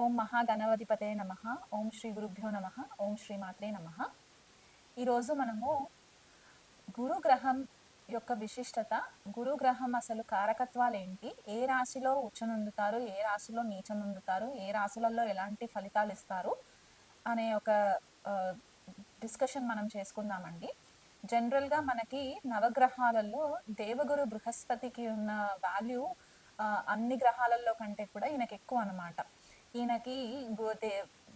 ఓం మహాగణవధిపతే నమ. ఓం శ్రీ గురుభ్యో నమ. ఓం శ్రీ మాత్రే నమ. ఈరోజు మనము గురుగ్రహం యొక్క విశిష్టత గురుగ్రహం అసలు కారకత్వాలు ఏంటి ఏ రాశిలో ఉచ్చనుందుతారు ఏ రాశిలో నీచనుందుతారు ఏ రాశులలో ఎలాంటి ఫలితాలు ఇస్తారు అనే ఒక డిస్కషన్ మనం చేసుకుందామండి. జనరల్గా మనకి నవగ్రహాలలో దేవగురు బృహస్పతికి ఉన్న వాల్యూ అన్ని గ్రహాలలో కంటే కూడా ఈయనకు ఎక్కువ అనమాట ఈయనకి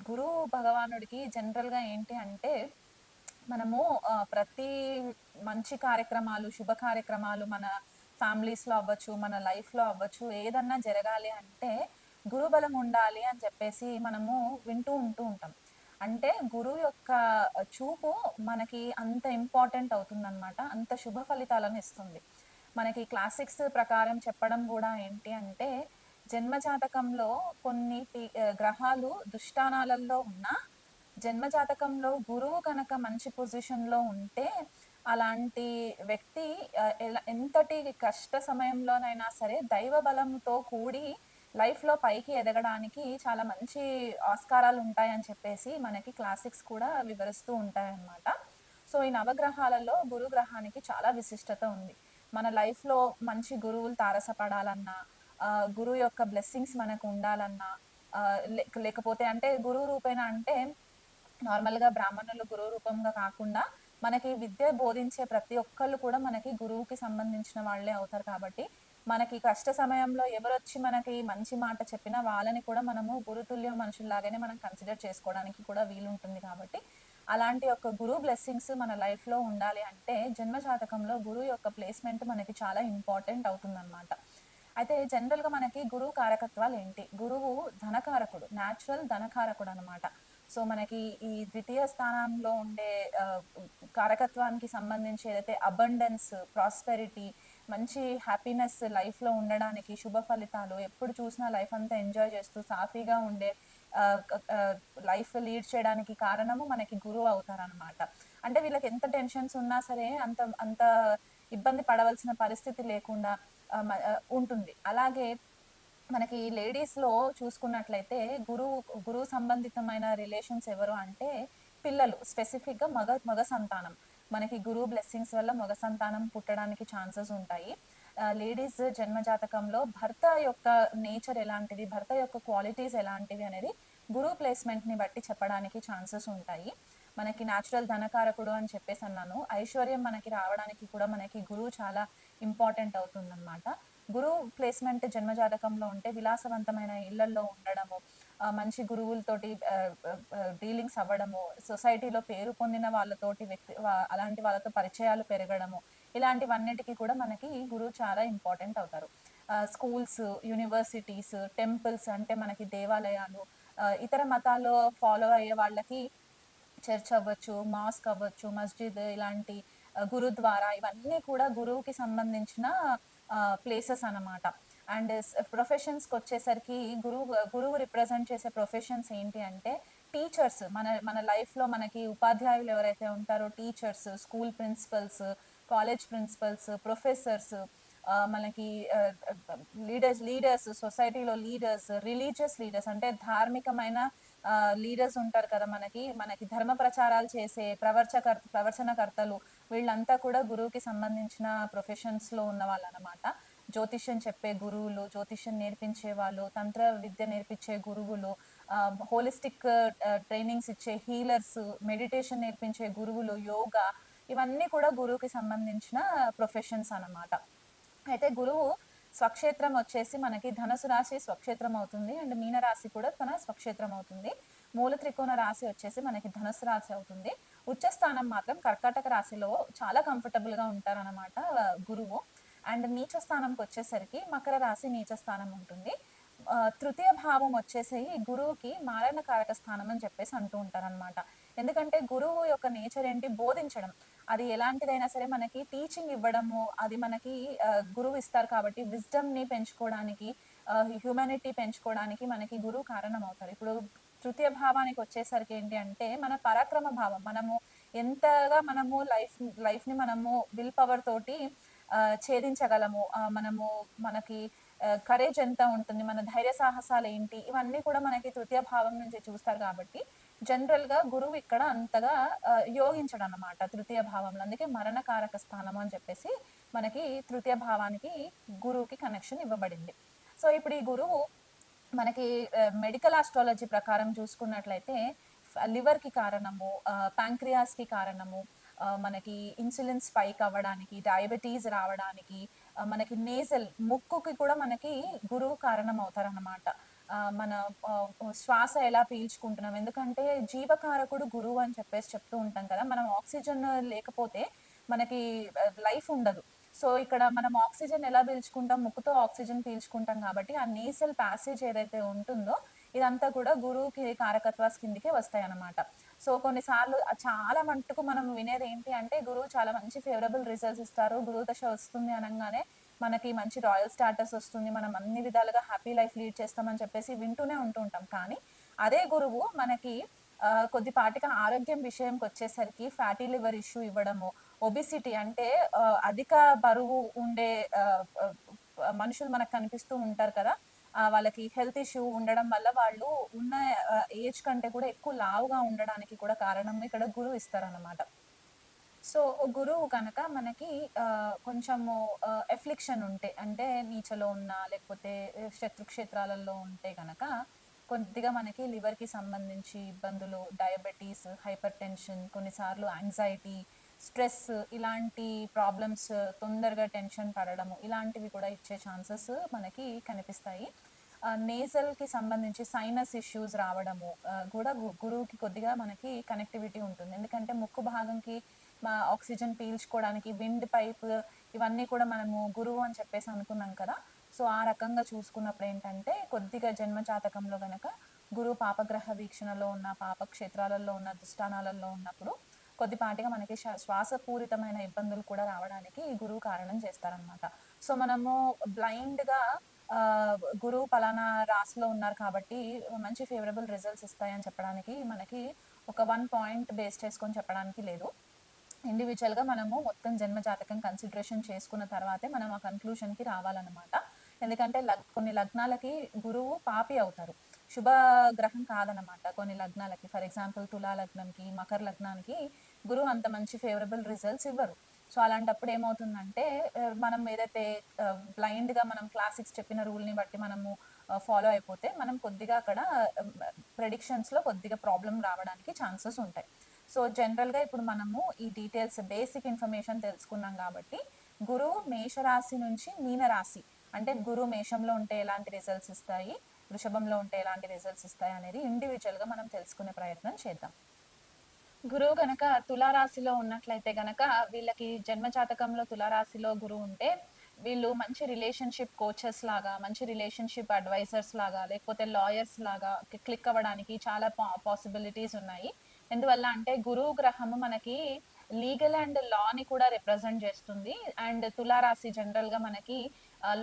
గురు భగవానుడికి జనరల్గా ఏంటి అంటే మనము ప్రతి మంచి కార్యక్రమాలు శుభ కార్యక్రమాలు మన ఫ్యామిలీస్లో అవ్వచ్చు మన లైఫ్లో అవ్వచ్చు ఏదన్నా జరగాలి అంటే గురుబలం ఉండాలి అని చెప్పేసి మనము వింటూ ఉంటూ ఉంటాం. అంటే గురువు యొక్క చూపు మనకి అంత ఇంపార్టెంట్ అవుతుందన్నమాట. అంత శుభ ఫలితాలను ఇస్తుంది. మనకి క్లాసిక్స్ ప్రకారం చెప్పడం కూడా ఏంటి అంటే జన్మజాతకంలో కొన్ని గ్రహాలు దుష్టానాలలో ఉన్నా జన్మజాతకంలో గురువు కనుక మంచి పొజిషన్లో ఉంటే అలాంటి వ్యక్తి ఎంతటి కష్ట సమయంలోనైనా సరే దైవ బలంతో కూడి లైఫ్లో పైకి ఎదగడానికి చాలా మంచి ఆస్కారాలు ఉంటాయని చెప్పేసి మనకి క్లాసిక్స్ కూడా వివరిస్తూ ఉంటాయన్నమాట. సో ఈ నవగ్రహాలలో గురుగ్రహానికి చాలా విశిష్టత ఉంది. మన లైఫ్లో మంచి గురువులు తారసపడాలన్నా గురువు యొక్క బ్లెస్సింగ్స్ మనకు ఉండాలన్నా లేకపోతే అంటే గురువు రూపేణ అంటే నార్మల్గా బ్రాహ్మణులు గురువు రూపంగా కాకుండా మనకి విద్య బోధించే ప్రతి ఒక్కళ్ళు కూడా మనకి గురువుకి సంబంధించిన వాళ్ళే అవుతారు కాబట్టి మనకి కష్ట సమయంలో ఎవరొచ్చి మనకి మంచి మాట చెప్పినా వాళ్ళని కూడా మనము గురుతుల్య మనుషుల్లాగానే మనం కన్సిడర్ చేసుకోవడానికి కూడా వీలుంటుంది కాబట్టి అలాంటి ఒక గురువు బ్లెస్సింగ్స్ మన లైఫ్లో ఉండాలి అంటే జన్మ జాతకంలో గురువు యొక్క ప్లేస్మెంట్ మనకి చాలా ఇంపార్టెంట్ అవుతుందన్నమాట. అయితే జనరల్గా మనకి గురువు కారకత్వాలు ఏంటి? గురువు ధనకారకుడు న్యాచురల్ ధనకారకుడు అనమాట సో మనకి ఈ ద్వితీయ స్థానంలో ఉండే కారకత్వానికి సంబంధించి ఏదైతే అబండెన్స్ ప్రాస్పెరిటీ మంచి హ్యాపీనెస్ లైఫ్లో ఉండడానికి శుభ ఫలితాలు ఎప్పుడు చూసినా లైఫ్ అంతా ఎంజాయ్ చేస్తూ సాఫీగా ఉండే లైఫ్ లీడ్ చేయడానికి కారణము మనకి గురువు అవుతారనమాట అంటే వీళ్ళకి ఎంత టెన్షన్స్ ఉన్నా సరే అంత అంత ఇబ్బంది పడవలసిన పరిస్థితి లేకుండా ఉంటుంది. అలాగే మనకి లేడీస్లో చూసుకున్నట్లయితే గురువు గురువు సంబంధితమైన రిలేషన్స్ ఎవరు అంటే పిల్లలు స్పెసిఫిక్గా మగ మగ సంతానం. మనకి గురువు బ్లెస్సింగ్స్ వల్ల మగ సంతానం పుట్టడానికి ఛాన్సెస్ ఉంటాయి. లేడీస్ జన్మజాతకంలో భర్త యొక్క నేచర్ ఎలాంటిది భర్త యొక్క క్వాలిటీస్ ఎలాంటివి అనేది గురువు ప్లేస్మెంట్ని బట్టి చెప్పడానికి ఛాన్సెస్ ఉంటాయి. మనకి న్యాచురల్ ధనకారకుడు అని చెప్పేసి అన్నాను. ఐశ్వర్యం మనకి రావడానికి కూడా మనకి గురువు చాలా ఇంపార్టెంట్ అవుతుందన్నమాట. గురువు ప్లేస్మెంట్ జన్మజాతకంలో ఉంటే విలాసవంతమైన ఇళ్ళలో ఉండడము మంచి గురువులతోటి డీలింగ్స్ అవ్వడము సొసైటీలో పేరు పొందిన వాళ్ళతోటి వ్యక్తి అలాంటి వాళ్ళతో పరిచయాలు పెరగడము ఇలాంటివన్నిటికీ కూడా మనకి గురువు చాలా ఇంపార్టెంట్ అవుతారు. స్కూల్స్ యూనివర్సిటీస్ టెంపుల్స్ అంటే మనకి దేవాలయాలు ఇతర మతాల్లో ఫాలో అయ్యే వాళ్ళకి చర్చ్ అవ్వచ్చు మాస్క్ అవ్వచ్చు మస్జిద్ ఇలాంటి గురుద్వారా ఇవన్నీ కూడా గురువుకి సంబంధించిన ప్లేసెస్ అనమాట అండ్ ప్రొఫెషన్స్కి వచ్చేసరికి గురువు గురువు రిప్రజెంట్ చేసే ప్రొఫెషన్స్ ఏంటి అంటే టీచర్స్ మన మన లైఫ్లో మనకి ఉపాధ్యాయులు ఎవరైతే ఉంటారో teachers school principals college principals professors మనకి లీడర్స్ లీడర్స్ సొసైటీలో లీడర్స్ రిలీజియస్ లీడర్స్ అంటే ధార్మికమైన లీడర్స్ ఉంటారు కదా మనకి. మనకి ధర్మ ప్రచారాలు చేసే ప్రవర్చకర్త ప్రవచనకర్తలు వీళ్ళంతా కూడా గురువుకి సంబంధించిన ప్రొఫెషన్స్లో ఉన్న వాళ్ళు అనమాట జ్యోతిష్యం చెప్పే గురువులు జ్యోతిష్యం నేర్పించే వాళ్ళు తంత్ర విద్య నేర్పించే గురువులు హోలిస్టిక్ ట్రైనింగ్స్ ఇచ్చే హీలర్స్ మెడిటేషన్ నేర్పించే గురువులు యోగా ఇవన్నీ కూడా గురువుకి సంబంధించిన ప్రొఫెషన్స్ అనమాట అయితే గురువు స్వక్షేత్రం వచ్చేసి మనకి ధనుసు రాశి స్వక్షేత్రం అవుతుంది. అండ్ మీన రాశి కూడా తన స్వక్షేత్రం అవుతుంది. మూల త్రికోణ రాశి వచ్చేసి మనకి ధనుసు రాశి అవుతుంది. ఉచ్చస్థానం మాత్రం కర్కాటక రాశిలో చాలా కంఫర్టబుల్గా ఉంటారనమాట గురువు. అండ్ నీచ స్థానంకి వచ్చేసరికి మకర రాశి నీచ స్థానం ఉంటుంది. తృతీయ భావం వచ్చేసి గురువుకి మారణకారక స్థానం అని చెప్పేసి అంటూ ఉంటారనమాట ఎందుకంటే గురువు యొక్క నేచర్ ఏంటి? బోధించడం. అది ఎలాంటిదైనా సరే మనకి టీచింగ్ ఇవ్వడము అది మనకి గురువు ఇస్తారు కాబట్టి విజ్డమ్ని పెంచుకోవడానికి హ్యూమానిటీ పెంచుకోవడానికి మనకి గురువు కారణం అవుతారు ఇప్పుడు తృతీయ భావానికి వచ్చేసరికి ఏంటి అంటే మన పరాక్రమ భావం. మనము ఎంతగా మనము లైఫ్ లైఫ్ని మనము విల్ పవర్ తోటి ఛేదించగలము మనము మనకి కరేజ్ ఎంత ఉంటుంది మన ధైర్య సాహసాలు ఏంటి ఇవన్నీ కూడా మనకి తృతీయ భావం నుంచి చూస్తారు కాబట్టి జనరల్గా గురువు ఇక్కడ అంతగా యోగించడం అనమాట తృతీయ భావంలో. అందుకే మరణకారక స్థానం అని చెప్పేసి మనకి తృతీయ భావానికి గురువుకి కనెక్షన్ ఇవ్వబడింది. సో ఇప్పుడు ఈ గురువు మనకి మెడికల్ ఆస్ట్రాలజీ ప్రకారం చూసుకున్నట్లయితే లివర్కి కారణము ప్యాంక్రియాస్కి కారణము మనకి ఇన్సులిన్ స్పైక్ అవ్వడానికి డయాబెటీస్ రావడానికి మనకి నేజల్ ముక్కుకి కూడా మనకి గురువు కారణం అవుతారనమాట మన శ్వాస ఎలా పీల్చుకుంటున్నాం? ఎందుకంటే జీవకారకుడు గురువు అని చెప్పేసి చెప్తూ ఉంటాం కదా మనం ఆక్సిజన్ లేకపోతే మనకి లైఫ్ ఉండదు. సో ఇక్కడ మనం ఆక్సిజన్ ఎలా పీల్చుకుంటాం? ముక్కుతో ఆక్సిజన్ పీల్చుకుంటాం కాబట్టి ఆ నేసల్ ప్యాసేజ్ ఏదైతే ఉంటుందో ఇదంతా కూడా గురువుకి కారకత్వాస్ కిందికే వస్తాయి అన్నమాట సో కొన్నిసార్లు చాలా మట్టుకు మనం వినేది ఏంటి అంటే గురువు చాలా మంచి ఫేవరబుల్ రిజల్ట్స్ ఇస్తారు గురువు దశ వస్తుంది అనగానే మనకి మంచి రాయల్ స్టాటస్ వస్తుంది మనం అన్ని విధాలుగా హ్యాపీ లైఫ్ లీడ్ చేస్తామని చెప్పేసి వింటూనే ఉంటూ ఉంటాం కానీ అదే గురువు మనకి కొద్దిపాటిగా ఆరోగ్యం విషయంకి వచ్చేసరికి ఫ్యాటీ లివర్ ఇష్యూ ఇవ్వడము ఒబిసిటీ అంటే అధిక బరువు ఉండే మనుషులు మనకు కనిపిస్తూ ఉంటారు కదా వాళ్ళకి హెల్త్ ఇష్యూ ఉండడం వల్ల వాళ్ళు ఉన్న ఏజ్ కంటే కూడా ఎక్కువ లావుగా ఉండడానికి కూడా కారణం ఇక్కడ గురువు ఇస్తారన్నమాట. సో గురువు కనుక మనకి కొంచెము ఎఫ్లిక్షన్ ఉంటే అంటే నీచలో ఉన్న లేకపోతే శత్రుక్షేత్రాలలో ఉంటే కనుక కొద్దిగా మనకి లివర్కి సంబంధించి ఇబ్బందులు డయాబెటీస్ హైపర్ టెన్షన్ కొన్నిసార్లు యాంగ్జైటీ స్ట్రెస్ ఇలాంటి ప్రాబ్లమ్స్ తొందరగా టెన్షన్ పడడము ఇలాంటివి కూడా ఇచ్చే ఛాన్సెస్ మనకి కనిపిస్తాయి. నేజల్కి సంబంధించి సైనస్ ఇష్యూస్ రావడము కూడా గు- గురువుకి కొద్దిగా మనకి కనెక్టివిటీ ఉంటుంది. ఎందుకంటే ముక్కు భాగంకి మా ఆక్సిజన్ పీల్చుకోవడానికి విండ్ పైప్ ఇవన్నీ కూడా మనము గురువు అని చెప్పేసి అనుకున్నాం కదా. సో ఆ రకంగా చూసుకున్నప్పుడు ఏంటంటే కొద్దిగా జన్మ జాతకంలో గనక గురువు పాపగ్రహ వీక్షణలో ఉన్న పాప క్షేత్రాలలో ఉన్న దుష్టానాలలో ఉన్నప్పుడు కొద్దిపాటిగా మనకి శ్వా- శ్వాసపూరితమైన ఇబ్బందులు కూడా రావడానికి ఈ గురువు కారణం చేస్తారనమాట సో మనము బ్లైండ్గా గురువు పలానా రాశిలో ఉన్నారు కాబట్టి మంచి ఫేవరబుల్ రిజల్ట్స్ ఇస్తాయని చెప్పడానికి మనకి ఒక వన్ పాయింట్ బేస్ చేసుకొని చెప్పడానికి లేదు. ఇండివిజువల్గా మనము మొత్తం జన్మ జాతకం కన్సిడరేషన్ చేసుకున్న తర్వాతే మనం ఆ కన్క్లూషన్కి రావాలన్నమాట. ఎందుకంటే లగ్- కొన్ని లగ్నాలకి గురువు పాపి అవుతారు. శుభ గ్రహం కాదనమాట కొన్ని లగ్నాలకి. ఫర్ ఎగ్జాంపుల్ తులా లగ్నంకి మకర లగ్నానికి గురువు అంత మంచి ఫేవరబుల్ రిజల్ట్స్ ఇవ్వరు. సో అలాంటప్పుడు ఏమవుతుందంటే మనం ఏదైతే బ్లైండ్గా మనం క్లాసిక్స్ చెప్పిన రూల్ని బట్టి మనము ఫాలో అయిపోతే మనం కొద్దిగా అక్కడ ప్రెడిక్షన్స్లో కొద్దిగా ప్రాబ్లం రావడానికి ఛాన్సెస్ ఉంటాయి. సో జనరల్గా ఇప్పుడు మనము ఈ డీటెయిల్స్ బేసిక్ ఇన్ఫర్మేషన్ తెలుసుకున్నాం కాబట్టి గురువు మేషరాశి నుంచి మీనరాశి అంటే గురువు మేషంలో ఉంటే ఎలాంటి రిజల్ట్స్ ఇస్తాయి వృషభంలో ఉంటే ఎలాంటి రిజల్ట్స్ ఇస్తాయి అనేది ఇండివిజువల్గా మనం తెలుసుకునే ప్రయత్నం చేద్దాం. గురువు గనక తులారాశిలో ఉన్నట్లయితే గనక వీళ్ళకి జన్మ జాతకంలో తులారాశిలో గురువు ఉంటే వీళ్ళు మంచి రిలేషన్షిప్ కోచెస్ లాగా మంచి రిలేషన్షిప్ అడ్వైజర్స్ లాగా లేకపోతే లాయర్స్ లాగా క్లిక్ అవ్వడానికి చాలా పాసిబిలిటీస్ ఉన్నాయి. ఎందువల్ల అంటే గురువు గ్రహము మనకి లీగల్ అండ్ లాని కూడా రిప్రజెంట్ చేస్తుంది. అండ్ తులారాశి జనరల్గా మనకి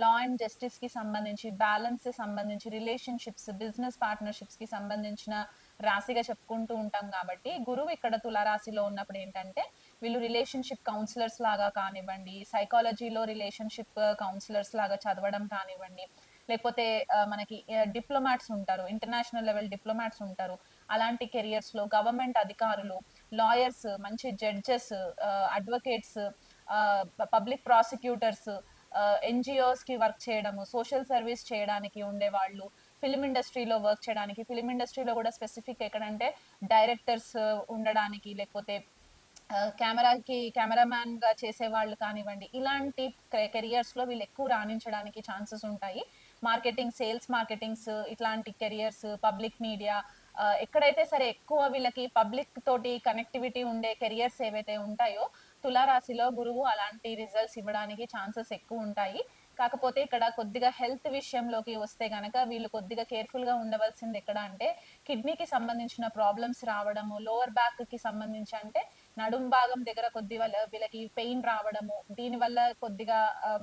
లా అండ్ జస్టిస్కి సంబంధించి బ్యాలెన్స్ సంబంధించి రిలేషన్షిప్స్ బిజినెస్ పార్ట్నర్షిప్స్కి సంబంధించిన రాశిగా చెప్పుకుంటూ ఉంటాం కాబట్టి గురువు ఇక్కడ తులారాశిలో ఉన్నప్పుడు ఏంటంటే వీళ్ళు రిలేషన్షిప్ కౌన్సిలర్స్ లాగా కానివ్వండి సైకాలజీలో రిలేషన్షిప్ కౌన్సిలర్స్ లాగా చదవడం కానివ్వండి లేకపోతే uh, మనకి uh, డిప్లొమాట్స్ ఉంటారు ఇంటర్నేషనల్ లెవెల్ డిప్లొమాట్స్ ఉంటారు. అలాంటి కెరియర్స్లో గవర్నమెంట్ అధికారులు లాయర్స్ మంచి జడ్జెస్ అడ్వకేట్స్ పబ్లిక్ ప్రాసిక్యూటర్స్ ఎన్జిఓస్కి వర్క్ చేయడము సోషల్ సర్వీస్ చేయడానికి ఉండే వాళ్ళు ఫిలిం ఇండస్ట్రీలో వర్క్ చేయడానికి ఫిలిం ఇండస్ట్రీలో కూడా స్పెసిఫిక్ ఎక్కడంటే డైరెక్టర్స్ ఉండడానికి లేకపోతే కెమెరాకి కెమెరామ్యాన్గా చేసే వాళ్ళు కానివ్వండి ఇలాంటి కెరియర్స్లో వీళ్ళు ఎక్కువ రాణించడానికి ఛాన్సెస్ ఉంటాయి. మార్కెటింగ్ సేల్స్ మార్కెటింగ్స్ ఇట్లాంటి కెరియర్స్ పబ్లిక్ మీడియా ఎక్కడైతే సరే ఎక్కువ వీళ్ళకి పబ్లిక్ తోటి కనెక్టివిటీ ఉండే కెరియర్స్ ఏవైతే ఉంటాయో తులారాశిలో గురువు అలాంటి రిజల్ట్స్ ఇవ్వడానికి ఛాన్సెస్ ఎక్కువ ఉంటాయి. కాకపోతే ఇక్కడ కొద్దిగా హెల్త్ విషయంలోకి వస్తే గనక వీళ్ళు కొద్దిగా కేర్ఫుల్గా ఉండవలసింది ఎక్కడ అంటే కిడ్నీకి సంబంధించిన ప్రాబ్లమ్స్ రావడము లోవర్ బ్యాక్కి సంబంధించి అంటే నడుం భాగం దగ్గర కొద్ది వల్ల వీళ్ళకి పెయిన్ రావడము దీని వల్ల కొద్దిగా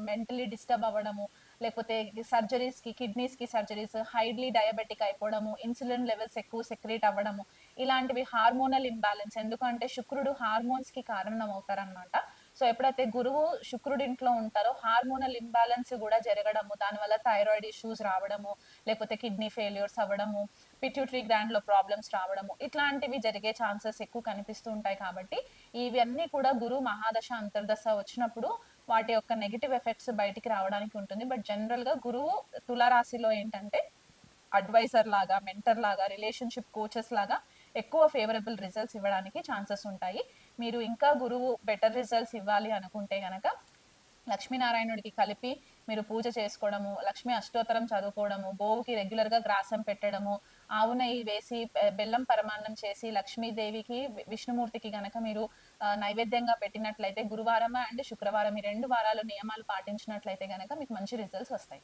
మెంటలీ డిస్టర్బ్ అవ్వడము లేకపోతే సర్జరీస్కి కిడ్నీస్కి సర్జరీస్ హైడ్లీ డయాబెటిక్ అయిపోవడము ఇన్సులిన్ లెవెల్స్ ఎక్కువ సెక్రేట్ అవ్వడము ఇలాంటివి హార్మోనల్ ఇంబ్యాలెన్స్ ఎందుకంటే శుక్రుడు హార్మోన్స్కి కారణం అవుతారనమాట సో ఎప్పుడైతే గురువు శుక్రుడి ఇంట్లో ఉంటారో హార్మోనల్ ఇంబ్యాలెన్స్ కూడా జరగడము దానివల్ల థైరాయిడ్ ఇష్యూస్ రావడము లేకపోతే కిడ్నీ ఫెయిల్యూర్స్ అవ్వడము పిట్యూటరీ గ్రాండ్లో ప్రాబ్లమ్స్ రావడము ఇట్లాంటివి జరిగే ఛాన్సెస్ ఎక్కువ కనిపిస్తూ ఉంటాయి కాబట్టి ఇవన్నీ కూడా గురు మహాదశ అంతర్దశ వచ్చినప్పుడు వాటి యొక్క నెగిటివ్ ఎఫెక్ట్స్ బయటికి రావడానికి ఉంటుంది. బట్ జనరల్గా గురువు తులారాశిలో ఏంటంటే అడ్వైజర్ లాగా మెంటర్ లాగా రిలేషన్షిప్ కోచెస్ లాగా ఎక్కువ ఫేవరబుల్ రిజల్ట్స్ ఇవ్వడానికి ఛాన్సెస్ ఉంటాయి. మీరు ఇంకా గురువు బెటర్ రిజల్ట్స్ ఇవ్వాలి అనుకుంటే గనక లక్ష్మీనారాయణుడికి కలిపి మీరు పూజ చేసుకోవడము లక్ష్మీ అష్టోత్తరం చదువుకోవడము గోవుకి రెగ్యులర్గా గ్రాసం పెట్టడము ఆవు నెయ్యి వేసి బెల్లం పరమాన్నం చేసి లక్ష్మీదేవికి విష్ణుమూర్తికి గనక మీరు నైవేద్యంగా పెట్టినట్లయితే గురువారం అండ్ శుక్రవారం ఈ రెండు వారాలు నియమాలు పాటించినట్లయితే గనక మీకు మంచి రిజల్ట్స్ వస్తాయి.